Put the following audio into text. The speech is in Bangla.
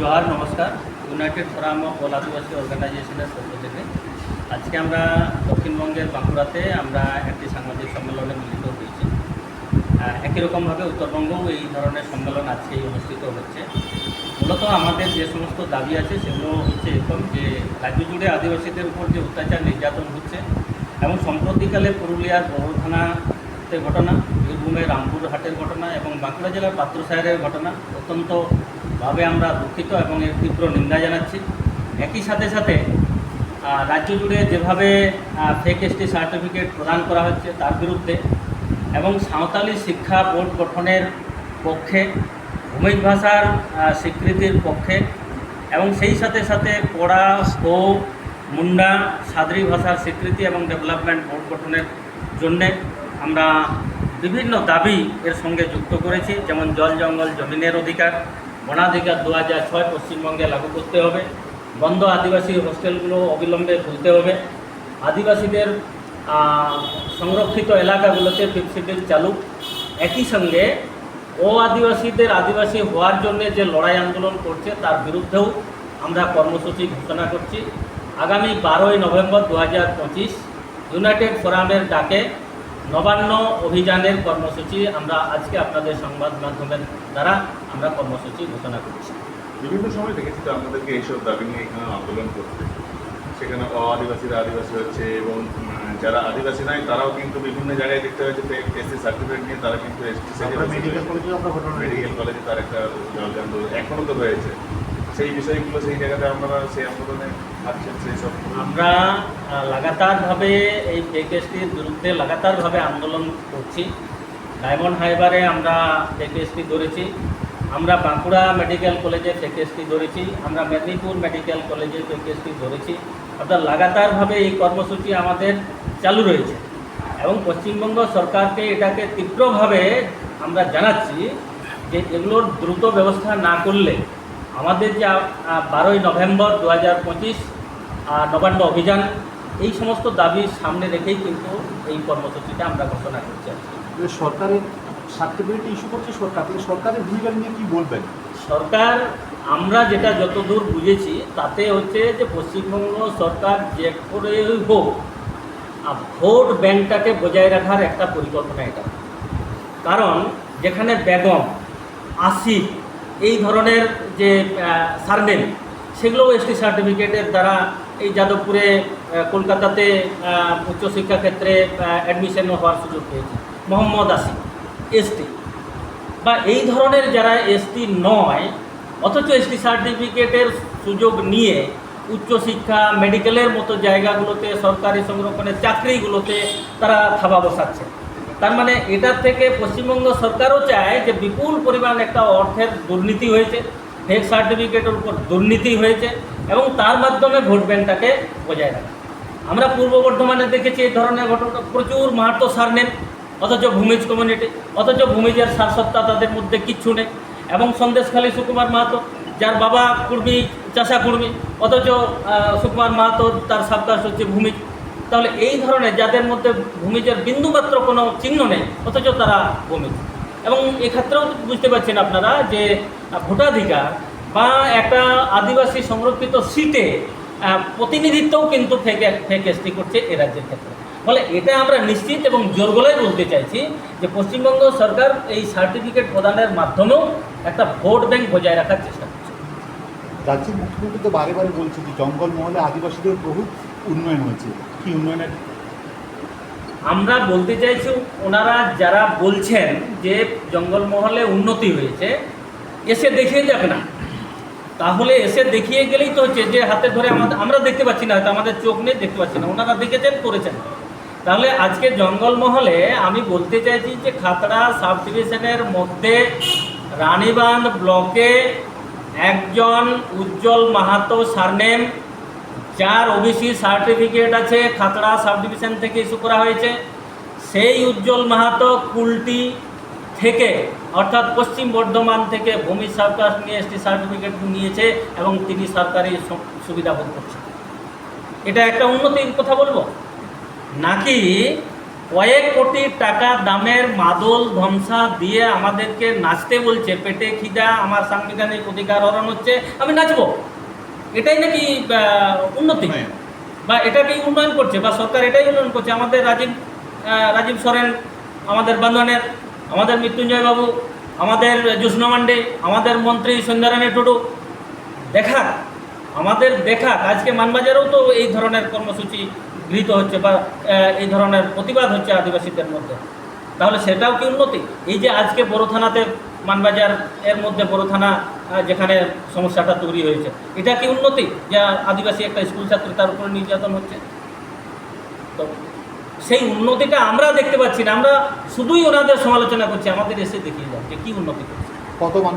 জোহার, নমস্কার। United Forum of All Adivasi অর্গানাইজেশনের পক্ষ থেকে। আজকে আমরা দক্ষিণবঙ্গের বাঁকুড়াতে আমরা একটি সাংবাদিক সম্মেলনে মিলিত হয়েছি। একই রকমভাবে উত্তরবঙ্গেও এই ধরনের সম্মেলন আজকেই অনুষ্ঠিত হচ্ছে। মূলত আমাদের যে সমস্ত দাবি আছে, সেগুলো হচ্ছে এরকম যে রাজ্য জুড়ে আদিবাসীদের উপর যে অত্যাচার, নির্যাতন হচ্ছে এবং সম্প্রতিকালে পুরুলিয়ার বড় থানাতে ঘটনা, বীরভূমের রামপুরহাটের ঘটনা এবং বাঁকুড়া জেলার পাত্রসাহের ঘটনা অত্যন্তভাবে আমরা দুঃখিত এবং এর তীব্র নিন্দা জানাচ্ছি। একই সাথে সাথে রাজ্য জুড়ে যেভাবে ফেক এসটি সার্টিফিকেট প্রদান করা হচ্ছে তার বিরুদ্ধে এবং সাঁওতালি শিক্ষা বোর্ড গঠনের পক্ষে ভূমিক ভাষার স্বীকৃতির পক্ষে এবং সেই সাথে সাথে পড়া ও মুন্ডা, সাদরি ভাষার স্বীকৃতি এবং ডেভেলপমেন্ট বোর্ড গঠনের জন্যে আমরা বিভিন্ন দাবি এর সঙ্গে যুক্ত করেছি, যেমন জল জঙ্গল জমিনের অধিকার বনাধিকার দু হাজার ছয় পশ্চিমবঙ্গে লাগু করতে হবে। বন্ধ আদিবাসী হোস্টেলগুলো অবিলম্বে খুলতে হবে। আদিবাসীদের সংরক্ষিত এলাকাগুলোতে ফিফথ শিডিউল চালু। একই সঙ্গে ও আদিবাসীদের আদিবাসী হওয়ার জন্য যে লড়াই আন্দোলন করছে তার বিরুদ্ধেও আমরা কর্মসূচি ঘোষণা করছি। আগামী বারোই নভেম্বর দু হাজার পঁচিশ ইউনাইটেড ফোরামের ডাকে নবান্ন অভিযানের কর্মসূচি আমরা আজকে আপনাদের সংবাদ মাধ্যমের দ্বারা আমরা কর্মসূচি ঘোষণা করছি। বিভিন্ন সময় দেখেছি তো আমাদেরকে এইসব দাবি নিয়ে এখানে আন্দোলন করতে। সেখানে অআদিবাসীরা আদিবাসী হচ্ছে এবং যারা আদিবাসী নাই তারাও কিন্তু বিভিন্ন জায়গায় দেখতে হয়েছে এসসি সার্টিফিকেট নিয়ে তারা কিন্তু এসটি মেডিকেল কলেজে মেডিকেল কলেজে তার একটা এখনও তো রয়েছে। সেই বিষয়গুলো সেই জায়গাতে আপনারা সেই আন্দোলনে থাকছেন সেই সব আমরা লাগাতারভাবে এই পেকেএসটির বিরুদ্ধে লাগাতারভাবে আন্দোলন করছি। ডায়মন্ড হাইবারে আমরা পেকেএসটি ধরেছি। আমরা বাঁকুড়া মেডিকেল কলেজে পেকেএসটি ধরেছি। আমরা মেদিনীপুর মেডিকেল কলেজে পেকেএসটি ধরেছি। অর্থাৎ লাগাতারভাবে এই কর্মসূচি আমাদের চালু রয়েছে। এবং পশ্চিমবঙ্গ সরকারকে এটাকে তীব্রভাবে আমরা জানাচ্ছি যে এগুলোর দ্রুত ব্যবস্থা না করলে আমাদের যে বারোই নভেম্বর দু হাজার পঁচিশ নবান্ন অভিযান এই সমস্ত দাবি সামনে রেখেই কিন্তু এই কর্মসূচিটা আমরা ঘোষণা করছি সরকারের সার্টিফিকেট ইস্যু করছে সরকার সরকারের ভূমিকা নিয়ে কি বলবেন? সরকার আমরা যেটা যতদূর বুঝেছি তাতে হচ্ছে যে পশ্চিমবঙ্গ সরকার যে করেই হোক ভোট ব্যাংকটাকে বজায় রাখার একটা পরিকল্পনা এটা। কারণ যেখানে বেগম আসিফ এই ধরনের যে সারনেম সেগুলো এসটি সার্টিফিকেটের দ্বারা এই যাদবপুরে কলকাতাতে উচ্চশিক্ষা ক্ষেত্রে অ্যাডমিশন হওয়ার সুযোগ পেয়েছে। মোহাম্মদ আসিফ, এসটি। বা এই ধরনের যারা এসটি নয়, অথচ এসটি সার্টিফিকেটের সুযোগ নিয়ে উচ্চশিক্ষা মেডিকেলের মতো জায়গাগুলোতে, সরকারি সংরক্ষণের চাকরিগুলোতে তারা থাবা বসাচ্ছে। তার মানে এটার থেকে পশ্চিমবঙ্গ সরকারও চায় যে বিপুল পরিমাণ একটা অর্থের দুর্নীতি হয়েছে ফেক সার্টিফিকেটের উপর দুর্নীতি হয়েছে এবং তার মাধ্যমে ভোট ব্যাংকটাকে বজায় রাখা। আমরা পূর্ব বর্ধমানে দেখেছি এই ধরনের ঘটনা। প্রচুর মাহাতো সারনেম অথচ ভূমিজ কমিউনিটি অথচ ভূমিজের সারসত্তা তাদের মধ্যে কিচ্ছু নেই। এবং সন্দেশখালী সুকুমার মাহাতো, যার বাবা কুর্মী, চাষা কুর্মী, অথচ সুকুমার মাহাতো তার সাবকাশ হচ্ছে ভূমিজ। তাহলে এই ধরনের যাদের মধ্যে ভূমিজের বিন্দুমাত্র কোনো চিহ্ন নেই, অথচ তারা ভূমিজ। এবং এক্ষেত্রেও বুঝতে পারছেন আপনারা যে ভোটাধিকার বা একটা আদিবাসী সংরক্ষিত সিটে প্রতিনিধিত্বও কিন্তু ফেক ফেক করছে এ রাজ্যের ক্ষেত্রে। ফলে এটা আমরা নিশ্চিত এবং জোর গলায় বলতে চাইছি যে পশ্চিমবঙ্গ সরকার এই সার্টিফিকেট প্রদানের মাধ্যমেও একটা ভোট ব্যাংক বজায় রাখার চেষ্টা করছে। রাজ্যের মুখ্যমন্ত্রী তো বারে বারে বলছে যে জঙ্গলমহলে আদিবাসীদের বহু উন্নয়ন হয়েছে কি উন্নয়নের আমরা বলতে চাইছি ওনারা যারা বলছেন যে জঙ্গলমহলে উন্নতি হয়েছে, এসে দেখিয়ে যাবে না। তাহলে এসে দেখিয়ে গেলেই তো হচ্ছে যে হাতে ধরে আমাদের আমরা দেখতে পাচ্ছি না, হয়তো আমাদের চোখ নেই, দেখতে পাচ্ছি না। ওনারা দেখেছেন, করেছেন। তাহলে আজকে জঙ্গলমহলে আমি বলতে চাইছি যে খাতড়া সাব ডিভিশনের মধ্যে রানীবাঁধ ব্লকে একজন উজ্জ্বল মাহাতো সারনেম যার ওবিসি সার্টিফিকেট আছে, খাতড়া সাব ডিভিশন থেকে ইস্যু করা হয়েছে, সেই উজ্জ্বল মাহাতো কুলটি থেকে, অর্থাৎ পশ্চিম বর্ধমান থেকে ভূমি সরকার নিয়ে এসটি সার্টিফিকেট নিয়েছে এবং তিনি সরকারি সুবিধা ভোগ করছেন এটা একটা উন্নতির কথা বলব? নাকি কয়েক কোটি টাকা দামের মাদল ধ্বংসা দিয়ে আমাদেরকে নাচতে বলছে? পেটে খিদা, আমার সাংবিধানিক অধিকার হরণ হচ্ছে, আমি নাচবো? এটাই নাকি উন্নতি? উন্নয়ন। বা এটাকেই উন্নয়ন করছে? বা সরকার এটাই উন্নয়ন করছে? আমাদের রাজীব রাজীব সরেন আমাদের বান্ধনের আমাদের মৃত্যুঞ্জয় বাবু আমাদের জ্যোৎস্না মান্ডে আমাদের মন্ত্রী সন্ধ্যারানী টুডু দেখা আমাদের দেখা আজকে মানবাজারেও তো এই ধরনের কর্মসূচি গৃহীত হচ্ছে বা এই ধরনের প্রতিবাদ হচ্ছে আদিবাসীদের মধ্যে। তাহলে সেটাও কি উন্নতি? এই যে আজকে বড় থানাতে মানবাজার এর মধ্যে বড় থানা যেখানে সমস্যাটা তৈরি হয়েছে, এটা কি উন্নতি? যা আদিবাসী একটা স্কুল ছাত্র তার উপরে নির্যাতন হচ্ছে? তো সেই উন্নতিটা আমরা দেখতে পাচ্ছি না, আমরা শুধুই ওনাদের সমালোচনা করছি, আমাদের এসে দেখিয়ে যাচ্ছে কি উন্নতি করছে কত